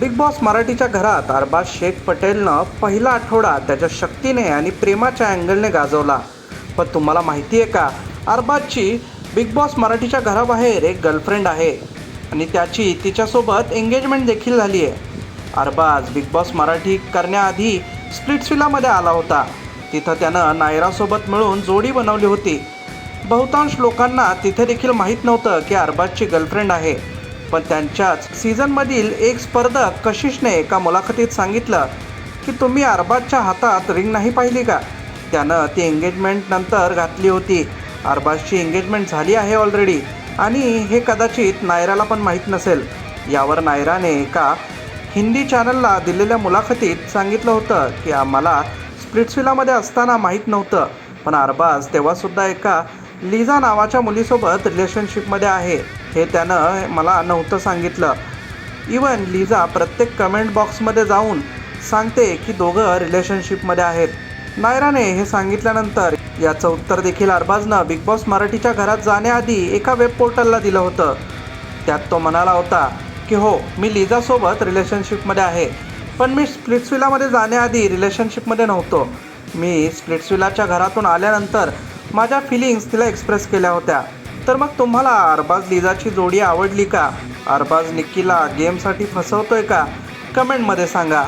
Big boss मराठीच्या घरात अरबाज शेख पटेलनं पहिला आठवडा त्याच्या शक्तीने आणि प्रेमाच्या अँगलने गाजवला. पण तुम्हाला माहिती आहे का अरबाजची बिग बॉस मराठीच्या घराबाहेर एक गर्लफ्रेंड आहे आणि त्याची तिच्यासोबत एंगेजमेंट देखील झाली आहे. अरबाज बिग बॉस मराठी करण्याआधी स्प्लिट्सविलामध्ये आला होता. तिथं त्यानं नायरासोबत मिळून जोडी बनवली होती. बहुतांश लोकांना तिथे देखील माहीत नव्हतं की अरबाजची गर्लफ्रेंड आहे. पण त्यांच्याच सीझनमधील एक स्पर्धक कशिशने एका मुलाखतीत सांगितलं की तुम्ही अरबाजच्या हातात रिंग नाही पाहिली का? त्यानं ती एंगेजमेंट नंतर घातली होती. अरबाजची एंगेजमेंट झाली आहे ऑलरेडी आणि हे कदाचित नायराला पण माहीत नसेल. यावर नायराने एका हिंदी चॅनलला दिलेल्या मुलाखतीत सांगितलं होतं की आम्हाला स्प्रिट्सविलामध्ये असताना माहीत नव्हतं. पण अरबाज तेव्हासुद्धा एका लिझा नावाच्या मुलीसोबत रिलेशनशिपमध्ये आहे. हे त्यानं मला नव्हतं सांगितलं. इवन लिझा प्रत्येक कमेंट बॉक्समध्ये जाऊन सांगते की दोघं रिलेशनशिपमध्ये आहेत. नायराने हे सांगितल्यानंतर याचं उत्तर देखील अरबाजनं बिग बॉस मराठीच्या घरात जाण्याआधी एका वेब पोर्टलला दिलं होतं. त्यात तो म्हणाला होता की हो मी लिझासोबत रिलेशनशिपमध्ये आहे पण मी स्प्लिट्सविलामध्ये जाण्याआधी रिलेशनशिपमध्ये नव्हतो. मी स्प्लिट्सविलाच्या घरातून आल्यानंतर माझ्या फिलिंग्स तिला एक्सप्रेस केल्या होत्या. तर मग तुम्हाला अरबाज लिजाची जोडी आवडली का? अरबाज निक्कीला गेमसाठी फसवतोय का? कमेंटमध्ये सांगा.